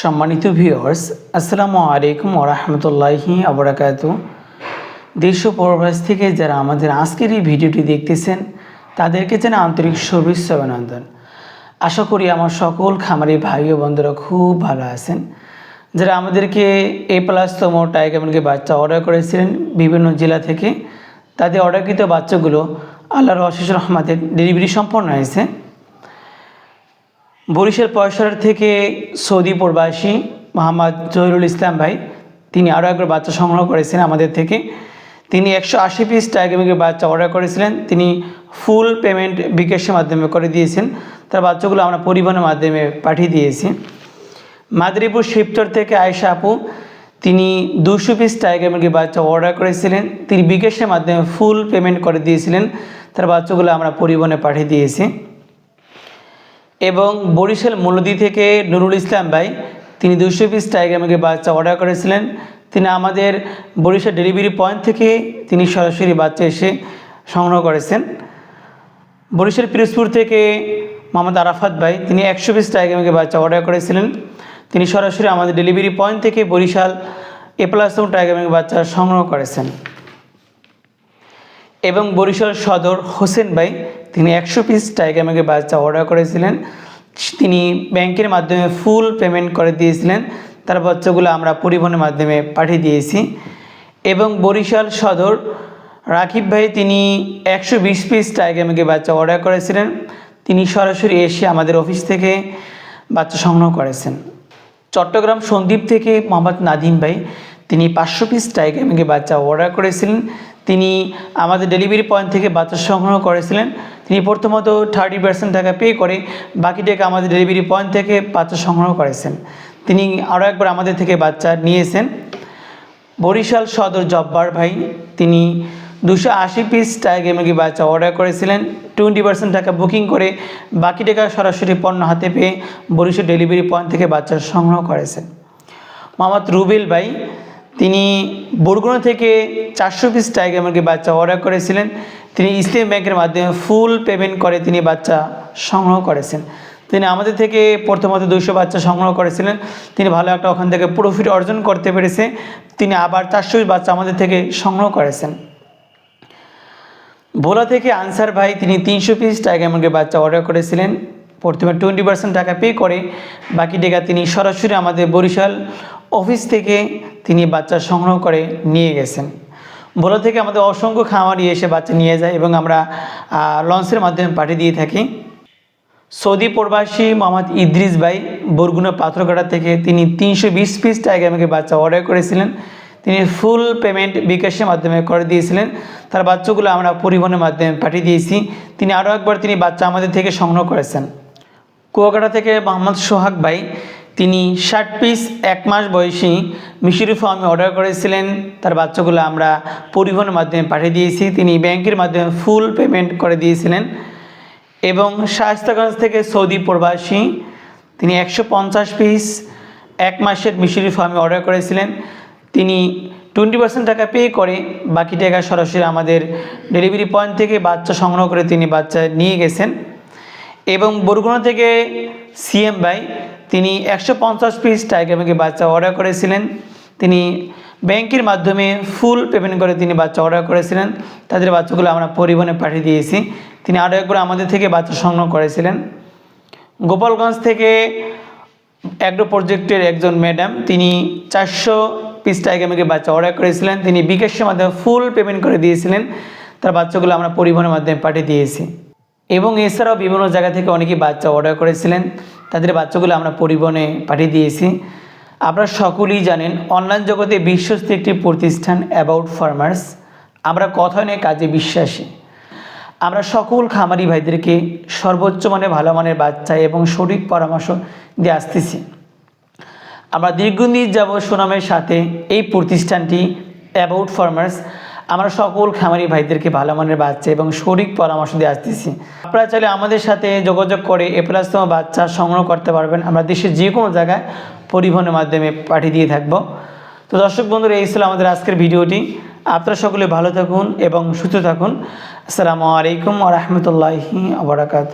সম্মানিত ভিউয়ার্স আসসালামু আলাইকুম ওরহমতুল্লাহি আবরাকাত দেশ ও পরবাস থেকে যারা আমাদের আজকের এই ভিডিওটি দেখতেছেন, তাদেরকে যেন আন্তরিক শুভেচ্ছা অভিনন্দন। আশা করি আমার সকল খামারি ভাই ও বন্ধুরা খুব ভালো আছেন। যারা আমাদেরকে এ প্লাস প্লাসতম টাইগারকে বাচ্চা অর্ডার করেছিলেন বিভিন্ন জেলা থেকে, তাদের অর্ডারকৃত বাচ্চাগুলো আল্লাহর অশেষ রহমাতের ডেলিভারি সম্পন্ন হয়েছে। বরিশাল পয়সার থেকে সৌদি প্রবাসী মোহাম্মদ জহিরুল ইসলাম ভাই, তিনি আরও একবার বাচ্চা সংগ্রহ করেছেন আমাদের থেকে। তিনি একশো আশি পিস টাইগামিকের বাচ্চা অর্ডার করেছিলেন। তিনি ফুল পেমেন্ট বিকাশের মাধ্যমে করে দিয়েছেন। তার বাচ্চাগুলো আমরা পরিবহনের মাধ্যমে পাঠিয়ে দিয়েছি। মাদারীপুর শিবচর থেকে আয়েশা আপু, তিনি দুশো পিস টাইগার বাচ্চা অর্ডার করেছিলেন। তিনি বিকাশের মাধ্যমে ফুল পেমেন্ট করে দিয়েছিলেন। তার বাচ্চাগুলো আমরা পরিবহনে পাঠিয়ে দিয়েছি। এবং বরিশাল মূলদি থেকে নুরুল ইসলাম ভাই, তিনি দুশো পিস টাইগার বাচ্চা অর্ডার করেছিলেন। তিনি আমাদের বরিশাল ডেলিভারি পয়েন্ট থেকে তিনি সরাসরি বাচ্চা এসে সংগ্রহ করেছেন। বরিশাল পিরোজপুর থেকে মোহাম্মদ আরাফাত ভাই, তিনি একশো পিস টাইগার বাচ্চা অর্ডার করেছিলেন। তিনি সরাসরি আমাদের ডেলিভারি পয়েন্ট থেকে বরিশাল এ প্লাস টাইগার মুরগির বাচ্চা সংগ্রহ করেছেন। এবং বরিশাল সদর হোসেন ভাই তিনি একশো পিস টাইগার মুরগির বাচ্চা অর্ডার করেছিলেন। তিনি ব্যাংকের মাধ্যমে ফুল পেমেন্ট করে দিয়েছিলেন। তার বাচ্চাগুলো আমরা পরিবহনের মাধ্যমে পাঠিয়ে দিয়েছি। এবং বরিশাল সদর রাকিব ভাই তিনি একশো বিশ পিস টাইগার মুরগির বাচ্চা অর্ডার করেছিলেন। তিনি সরাসরি এসে আমাদের অফিস থেকে বাচ্চা সংগ্রহ করেছেন। চট্টগ্রাম সন্দ্বীপ থেকে মোহাম্মদ নাদিম ভাই, তিনি পাঁচশো পিস টাইগার মুরগির বাচ্চা অর্ডার করেছিলেন। তিনি আমাদের ডেলিভারি পয়েন্ট থেকে বাচ্চা সংগ্রহ করেছিলেন। তিনি প্রথমত থার্টি পার্সেন্ট টাকা পে করে বাকি টাকা আমাদের ডেলিভারি পয়েন্ট থেকে বাচ্চা সংগ্রহ করেছেন। তিনি আরও একবার আমাদের থেকে বাচ্চা নিয়েছেন। বরিশাল সদর জব্বার ভাই, তিনি দুশো আশি পিস টাইগার মুরগি বাচ্চা অর্ডার করেছিলেন। টোয়েন্টি পার্সেন্ট টাকা বুকিং করে বাকি টাকা সরাসরি পণ্য হাতে পেয়ে বরিশাল ডেলিভারি পয়েন্ট থেকে বাচ্চা সংগ্রহ করেছেন। মোহাম্মদ রুবেল ভাই তিনি বরগুনা থেকে চারশো পিস টাইগার মুরগি বাচ্চা অর্ডার করেছিলেন। তিনি ইসলাম ব্যাংকের মাধ্যমে ফুল পেমেন্ট করে তিনি বাচ্চা সংগ্রহ করেছেন। তিনি আমাদের থেকে প্রথমত দুইশো বাচ্চা সংগ্রহ করেছিলেন। তিনি ভালো একটা ওখান থেকে প্রফিট অর্জন করতে পেরেছে। তিনি আবার চারশো বাচ্চা আমাদের থেকে সংগ্রহ করেছেন। ভোলা থেকে আনসার ভাই, তিনি তিনশো পিস টাইগার মুরগির বাচ্চা অর্ডার করেছিলেন। প্রথমে টোয়েন্টি পার্সেন্ট টাকা পে করে। বাকি টাকা তিনি সরাসরি আমাদের বরিশাল অফিস থেকে তিনি বাচ্চা সংগ্রহ করে নিয়ে গেছেন। ভোলা থেকে আমাদের অসংখ্য খামারি এসে বাচ্চা নিয়ে যায় এবং আমরা লঞ্চের মাধ্যমে পাঠিয়ে দিয়ে থাকি। সৌদি প্রবাসী মোহাম্মদ ইদ্রিস ভাই বরগুনা পাথরঘাটা থেকে তিনি তিনশো বিশ পিস টাইগার আমাকে বাচ্চা অর্ডার করেছিলেন। তিনি ফুল পেমেন্ট বিকাশের মাধ্যমে করে দিয়েছিলেন। তার বাচ্চাগুলো আমরা পরিবহনের মাধ্যমে পাঠিয়ে দিয়েছি। তিনি আরও একবার তিনি বাচ্চা আমাদের থেকে সংগ্রহ করেছেন। কুয়াকাটা থেকে মোহাম্মদ সোহাগ ভাই তিনি ষাট পিস এক মাস বয়সী মিশরি ফার্মে অর্ডার করেছিলেন। তার বাচ্চাগুলো আমরা পরিবহনের মাধ্যমে পাঠিয়ে দিয়েছি। তিনি ব্যাংকের মাধ্যমে ফুল পেমেন্ট করে দিয়েছিলেন। এবং শায়স্তাগঞ্জ থেকে সৌদি প্রবাসী, তিনি একশো পঞ্চাশ পিস এক মাসের মিশরি ফার্মে অর্ডার করেছিলেন। তিনি টোয়েন্টি পার্সেন্ট টাকা পে করে বাকি টাকা সরাসরি আমাদের ডেলিভারি পয়েন্ট থেকে বাচ্চা সংগ্রহ করে তিনি বাচ্চা নিয়ে গেছেন। এবং বরগুনা থেকে সিএম ভাই, তিনি একশো পঞ্চাশ পিস টাইগার মুরগি বাচ্চা অর্ডার করেছিলেন। তিনি ব্যাংকের মাধ্যমে ফুল পেমেন্ট করে তিনি বাচ্চা অর্ডার করেছিলেন। তাদের বাচ্চাগুলো আমরা পরিবহনে পাঠিয়ে দিয়েছি। তিনি আরও একবার আমাদের থেকে বাচ্চা সংগ্রহ করেছিলেন। গোপালগঞ্জ থেকে অ্যাগ্রো প্রজেক্টের একজন ম্যাডাম তিনি চারশো পিস টাইগার মুরগির বাচ্চা অর্ডার করেছিলেন। তিনি বিকাশের মাধ্যমে ফুল পেমেন্ট করে দিয়েছিলেন। তার বাচ্চাগুলো আমরা পরিবহনের মাধ্যমে পাঠিয়ে দিয়েছি। এবং এছাড়াও বিভিন্ন জায়গা থেকে অনেকেই বাচ্চা অর্ডার করেছিলেন। তাদের বাচ্চাগুলো আমরা পরিবহনে পাঠিয়ে দিয়েছি। আপনারা সকলেই জানেন অনলাইন জগতে বিশ্বস্ত একটি প্রতিষ্ঠান অ্যাবাউট ফার্মার্স আমরা কথানে কাজে বিশ্বাসী। আমরা সকল খামারি ভাইদেরকে সর্বোচ্চ মানে ভালো মানের বাচ্চা এবং সঠিক পরামর্শ দিয়ে আসতেছি। আমরা দীর্ঘদিন যাব সুনামের সাথে এই প্রতিষ্ঠানটি অ্যাবাউট ফার্মার্স আমরা সকল খামারি ভাইদেরকে ভালো মানের বাচ্চা এবং সঠিক পরামর্শ দিয়ে আসতেছি। আপনারা চাইলে আমাদের সাথে যোগাযোগ করে এ প্লাসতম বাচ্চা সংগ্রহ করতে পারবেন। আমরা দেশের যে কোনো জায়গায় পরিবহনের মাধ্যমে পাঠিয়ে দিয়ে থাকব। তো দর্শক বন্ধুরা, এই ছিল আমাদের আজকের ভিডিওটি। আপনারা সকলে ভালো থাকুন এবং সুস্থ থাকুন। আসসালামু আলাইকুম আ রহমতুল্লাহি আবরাকাত